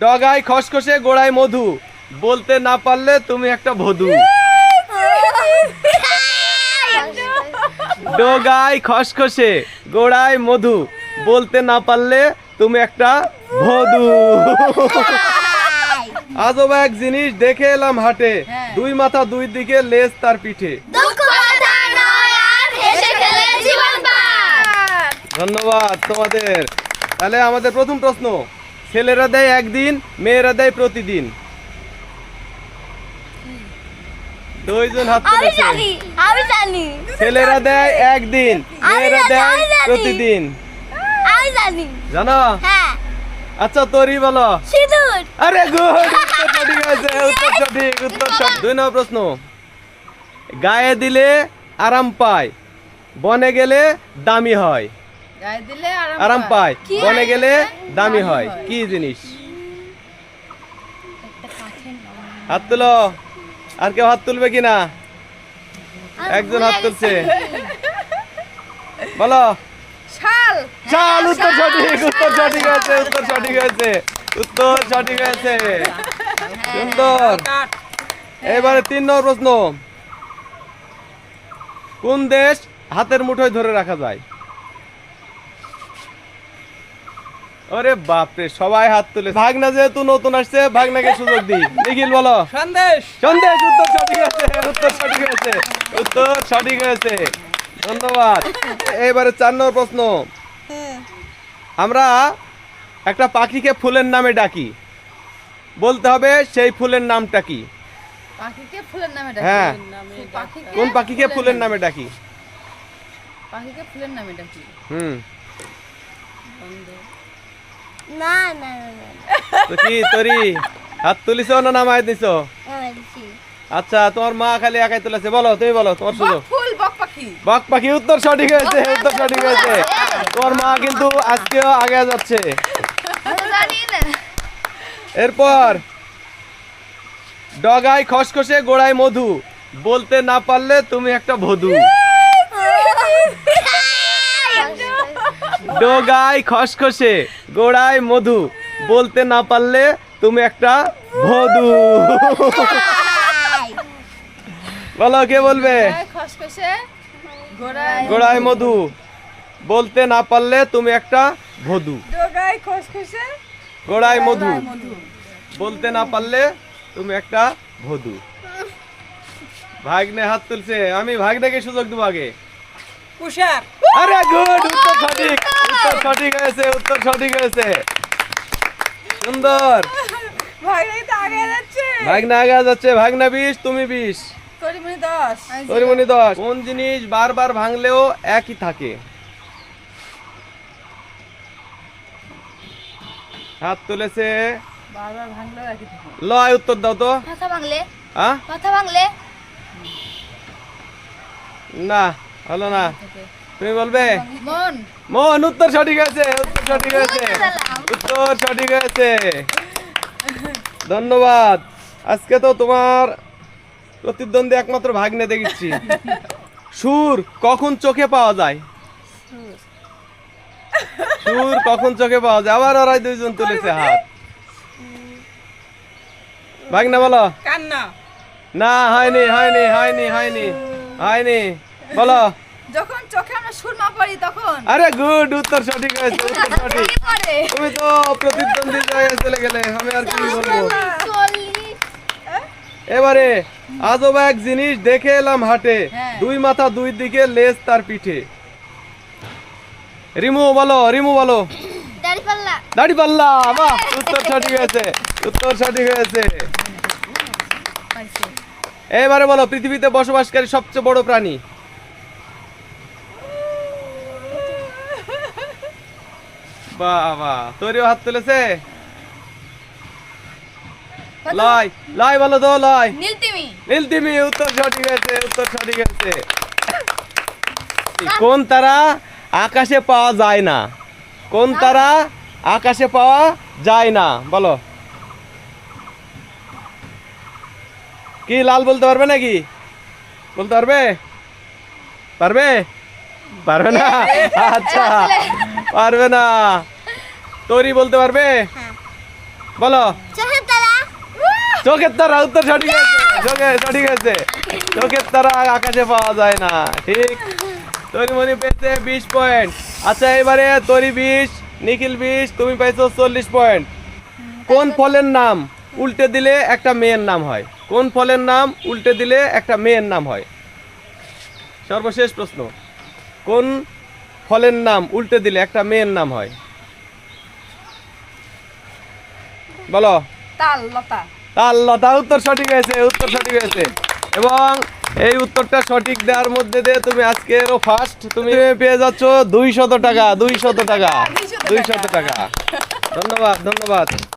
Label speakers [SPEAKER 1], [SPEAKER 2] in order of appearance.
[SPEAKER 1] ডগায় খসখসে গোড়ায় মধু। বলতে না পারলে তুমি একটা ভধু ডগায় খসখসে গোড়ায় মধু। বলতে না পারলে তুমি একটা ভধু আজব এক জিনিস দেখে এলাম হাটে।
[SPEAKER 2] হ্যাঁ।
[SPEAKER 1] দুই মাথা দুই দিকে লেজ তার পিঠে। ধন্যবাদ তোমাদের। তাহলে আমাদের প্রথম প্রশ্ন। ছেলেরা দেয় একদিন মেয়েরা দেয় প্রতিদিন। দুইজন হাত
[SPEAKER 3] আমি
[SPEAKER 1] তুলেছে
[SPEAKER 3] জানি আমি জানি।
[SPEAKER 1] ছেলেরা দেয় একদিন মেয়েরা দেয় প্রতিদিন।
[SPEAKER 3] আমি জানি।
[SPEAKER 1] জানো?
[SPEAKER 3] হ্যাঁ।
[SPEAKER 1] আচ্ছা তোরই বলো।
[SPEAKER 3] সিঁদুর।
[SPEAKER 1] আরে গুড উত্তর সঠিক হয়েছে উত্তর সঠিক উত্তর সঠিক। দুই নম্বর প্রশ্ন। গায়ে দিলে আরাম পায় বনে গেলে দামি হয়।
[SPEAKER 2] গায়ে দিলে
[SPEAKER 1] আরাম পায়। বনে গেলে দামি হয়।
[SPEAKER 2] হয়।
[SPEAKER 1] কি জিনিস? হাত তুলো। আর কেউ হাত তুলবে কিনা? একজন হাত তুলছে। বলো।
[SPEAKER 2] শাল।
[SPEAKER 1] চাল উত্তর সঠিক উত্তর সঠিক হয়েছে উত্তর সঠিক হয়েছে উত্তর সঠিক হয়েছে। সুন্দর। এবারে তিন নম্বর প্রশ্ন। কোন দেশ হাতের মুঠোয় ধরে রাখা যায়? ওরে বাপরে সবাই হাত তুলে ভাগনা যেহেতু নতুন আসছে ভাগনাকে সুযোগ দিই। নিখিল বলো।
[SPEAKER 4] সন্দেশ!
[SPEAKER 1] সন্দেশ উত্তর সঠিক হয়েছে উত্তর সঠিক হয়েছে উত্তর সঠিক হয়েছে। ধন্যবাদ। এবারে চার নম্বর প্রশ্ন। আমরা একটা পাখিকে ফুলের নামে ডাকি। বলতে হবে সেই ফুলের নামটা কি?
[SPEAKER 2] পাখিকে ফুলের নামে ডাকি?
[SPEAKER 1] হ্যাঁ। কোন পাখিকে ফুলের নামে ডাকি?
[SPEAKER 2] পাখিকে ফুলের নামে ডাকি।
[SPEAKER 1] হুম।
[SPEAKER 3] না না না
[SPEAKER 1] তো কি তরি? হাত তুলিছ না নামায় দিছ? আচ্ছা তোমার মা খালি একাই তুলেছে। বলো তুমি বলো তোমার সুযোগ
[SPEAKER 2] বক ফুল বক পাখি।
[SPEAKER 1] বক পাখি উত্তর সঠিক হয়েছে উত্তর সঠিক হয়েছে। তোমার মা কিন্তু আজকেও আগে যাচ্ছে। এরপর ডগায় খসখসে গোড়ায় মধু। বলতে না পারলে তুমি একটা ভধু ডগায় খসখসে গোড়ায় মধু। বলতে না পারলে তুমি একটা ভধু বলো কে বলবে?
[SPEAKER 2] গোড়ায়
[SPEAKER 1] মধু। বলতে না পারলে তুমি একটা ভধু গোড়ায় মধু।
[SPEAKER 2] মধু।
[SPEAKER 1] বলতে না পারলে তুমি একটা ভধু ভাগ্নে হাত তুলছে। আমি ভাগ্নেকে সুযোগ দেবো আগে।
[SPEAKER 4] কুষার।
[SPEAKER 1] আরে গুড উত্তর সঠিক উত্তর সঠিক হয়েছে উত্তর সঠিক হয়েছে। সুন্দর। ভাগ্নে আগে যাচ্ছে। ভাগ্না বিশ তুমি বিশ। তরিমণি দশ। কোন জিনিস বারবার ভাঙলেও একই থাকে? হাত তুলেছে।
[SPEAKER 2] বারবার ভাঙলেও একই থাকে।
[SPEAKER 1] লয় উত্তর দাও তো।
[SPEAKER 3] কথা
[SPEAKER 1] হ্যাঁ
[SPEAKER 3] কথা বাংলে
[SPEAKER 1] না। হলো না? তুমি বলবে?
[SPEAKER 2] মন।
[SPEAKER 1] উত্তর সঠিক আছে উত্তর সঠিক
[SPEAKER 3] আছে।
[SPEAKER 1] উত্তর সঠিক আছে। ধন্যবাদ। আজকে তো তোমার প্রতিদ্বন্দ্বী একমাত্র ভাগ্নে দেখেছি সুর কখন চোখে পাওয়া যায়? সুর কখন চোখে পাওয়া যায়? আবার ওরাই দুইজন তুলেছে হাত। ভাগ্নে বলো।
[SPEAKER 4] কান্না।
[SPEAKER 1] না হয়নি হয়নি হয়নি হয়নি হয়নি। বলো।
[SPEAKER 2] যখন চোখে আমরা সুরমা পড়ি তখন।
[SPEAKER 1] আরে গুড উত্তর সঠিক হয়েছে উত্তর সঠিক। তুমি তো প্রতিদ্বন্দ্বী জায়গায় চলে গেলে আমি আর কি বলব এবারে আজব এক জিনিস দেখে এলাম হাটে
[SPEAKER 2] হ্যাঁ।
[SPEAKER 1] দুই মাথা দুই দিকে লেজ তার পিঠে। রিমু বলো রিমু বলো।
[SPEAKER 3] দাড়ি পাল্লা।
[SPEAKER 1] দাড়ি পাল্লা বাহ উত্তর সঠিক হয়েছে উত্তর সঠিক হয়েছে। এবারে বলো পৃথিবীতে বসবাসকারী সবচেয়ে বড় প্রাণী। বাবা তোরও হাত তুলেছে? লয় লয় বলো তো লয়
[SPEAKER 3] নীলতিমি
[SPEAKER 1] নীলতিমি উত্তর সঠিক হয়েছে উত্তর সঠিক হয়েছে। কোন তারা আকাশে পাওয়া যায় না? কোন তারা আকাশে পাওয়া যায় না? বলো। কি লাল বলতে পারবে নাকি? বলতে পারবে? পারবে? পারবে না? আচ্ছা। পারবে না। তৈরি বলতে পারবে? বলো।
[SPEAKER 3] চোখের তারা।
[SPEAKER 1] উত্তর সঠিক আছে চোখে সঠিক আছে চোখের তারা আকাশে পাওয়া যায় না। ঠিক। তরিমণি পেয়েছে বিশ পয়েন্ট। আচ্ছা এবারে তরি বিশ নিখিল বিশ তুমি পাইছো চল্লিশ পয়েন্ট। কোন ফলের নাম উল্টে দিলে একটা মেয়ের নাম হয়? কোন ফলের নাম উল্টে দিলে একটা মেয়ের নাম হয়? সর্বশেষ প্রশ্ন। কোন ফলের নাম উল্টে দিলে একটা মেয়ের নাম হয়। বলো।
[SPEAKER 2] তাল লতা।
[SPEAKER 1] উত্তর সঠিক হয়েছে উত্তর সঠিক হয়েছে। এবং এই উত্তরটা সঠিক দেওয়ার মধ্যে দিয়ে তুমি আজকেরও ফার্স্ট তুমি পেয়ে যাচ্ছ দুইশত টাকা দুইশত টাকা দুইশত টাকা। ধন্যবাদ ধন্যবাদ।